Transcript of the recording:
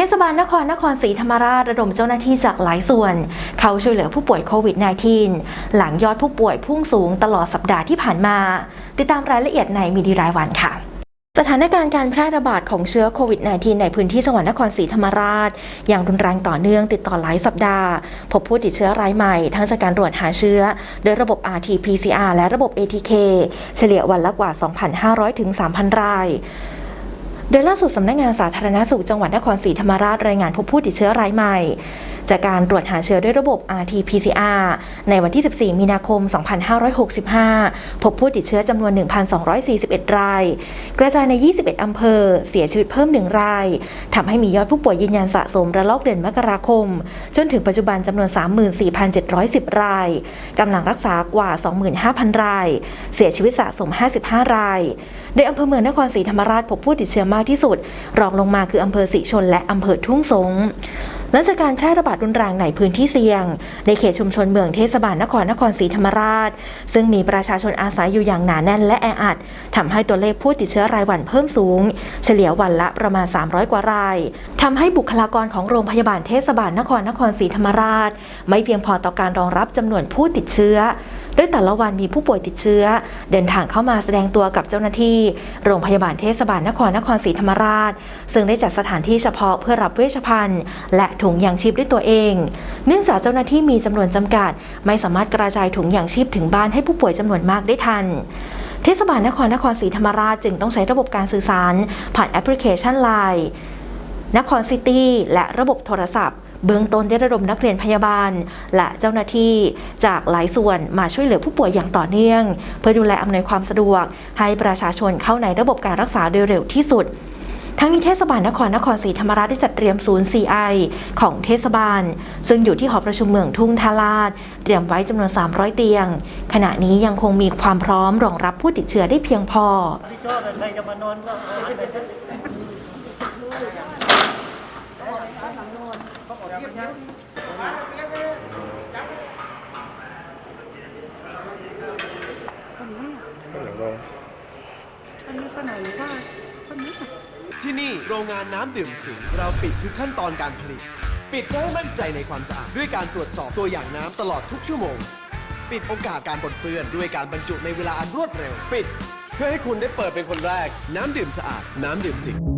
เทศบาลนครนครศรีธรรมราชระดมเจ้าหน้าที่จากหลายส่วน เขาช่วยเหลือผู้ป่วยโควิด -19 หลังยอดผู้ป่วยพุ่งสูงตลอดสัปดาห์ที่ผ่านมา ติดตามรายละเอียดในมีดีรายวันค่ะสถานการณ์การแพร่ระบาดของเชื้อโควิด -19 ในพื้นที่จังหวัดนครศรีธรรมราช อย่างรุนแรงต่อเนื่องติดต่อหลายสัปดาห์ พบผู้ติดเชื้อรายใหม่ ทั้งจากการตรวจหาเชื้อ โดยระบบ RT-PCR และระบบ ATK เฉลี่ยวันละกว่า 2,500 ถึง 3,000 ราย โดยล่าสุดสำนักงานสาธารณสุขจังหวัดนครศรีธรรมราชรายงานพบผู้ติดเชื้อรายใหม่ จากการตรวจหาเชื้อด้วยระบบ RT-PCR ในวันที่ 14 มีนาคม 2565 พบผู้ติดเชื้อจำนวน 1,241 ราย กระจายใน 21 อำเภอ เสียชีวิตเพิ่ม 1 ราย ทำให้มียอดผู้ป่วยยืนยันสะสมระลอกเดือนมกราคม จนถึงปัจจุบันจำนวน 34,710 รายกำลังรักษากว่า 25,000 ราย เสียชีวิตสะสม 55 ราย โดยอำเภอเมืองนครศรีธรรมราชพบผู้ติดเชื้อมากที่สุด รองลงมาคืออำเภอศรีชนและอำเภอทุ่งสงหลังจากการแพร่ระบาดรุนแรงในพื้นที่เสี่ยง ในเขตชุมชนเมืองเทศบาลนครนครศรีธรรมราช ซึ่งมีประชาชนอาศัยอยู่อย่างหนาแน่นและแออัดทำให้ตัวเลขผู้ติดเชื้อรายวันเพิ่มสูง เฉลี่ยวันละประมาณ 300 กว่ารายทำให้บุคลากรของโรงพยาบาลเทศบาลนครนครศรีธรรมราช ไม่เพียงพอต่อการรองรับจำนวนผู้ติดเชื้อ โดยแต่ละวันมีผู้ป่วยติดเชื้อ เดินทางเข้ามาแสดงตัวกับเจ้าหน้าที่ โรงพยาบาลเทศบาลนครนครศรีธรรมราช ซึ่งได้จัดสถานที่เฉพาะเพื่อรับเวชภัณฑ์ และถุงยางชีพด้วยตัวเอง เนื่องจากเจ้าหน้าที่มีจำนวนจำกัด ไม่สามารถกระจายถุงยางชีพถึงบ้านให้ผู้ป่วยจำนวนมากได้ทันเทศบาลนครนครศรีธรรมราชจึงต้องใช้ระบบการสื่อสาร ผ่านแอปพลิเคชัน Line นครซิตี้และระบบโทรศัพท์ เบื้องต้นได้ระดมนักเรียนพยาบาล และเจ้าหน้าที่จากหลายส่วนมาช่วยเหลือผู้ป่วยอย่างต่อเนื่อง เพื่อดูแลอำนวยความสะดวก ให้ประชาชนเข้าในระบบการรักษาโดยเร็วที่สุดทั้งนี้เทศบาลนครนครศรีธรรมราชได้จัดเตรียมศูนย์ CI ของเทศบาล ซึ่งอยู่ที่หอประชุมเมืองทุ่งทาราชเตรียมไว้จำนวน 300 เตียง ขณะนี้ยังคงมีความพร้อมรองรับผู้ติดเชื้อได้เพียงพอ ที่ชอบใครจะมานอนก็เอาไปเถอะที่นี่โรงงานน้ำดื่มสิงห์เราปิดทุกขั้นตอนการผลิต ปิดเพื่อให้มั่นใจในความสะอาด ด้วยการตรวจสอบตัวอย่างน้ำตลอดทุกชั่วโมง ปิดโอกาสการปนเปื้อนด้วยการบรรจุในเวลาอันรวดเร็ว ปิด เพื่อให้คุณได้เปิดเป็นคนแรก น้ำดื่มสะอาด น้ำดื่มสิงห์